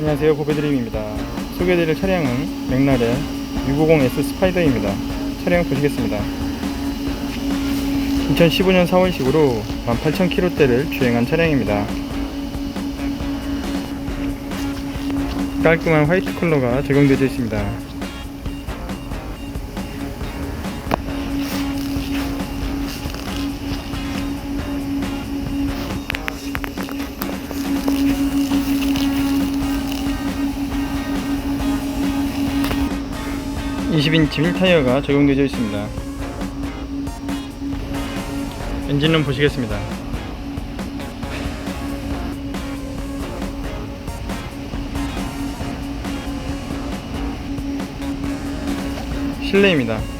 안녕하세요. 고배드림입니다. 소개해드릴 차량은 맥라렌 650S 스파이더입니다. 차량 보시겠습니다. 2015년 4월식으로 18,000km대를 주행한 차량입니다. 깔끔한 화이트 컬러가 적용되어 있습니다 (20인치) 휠 타이어가 적용되어 있습니다. 엔진룸 보시겠습니다. 실내입니다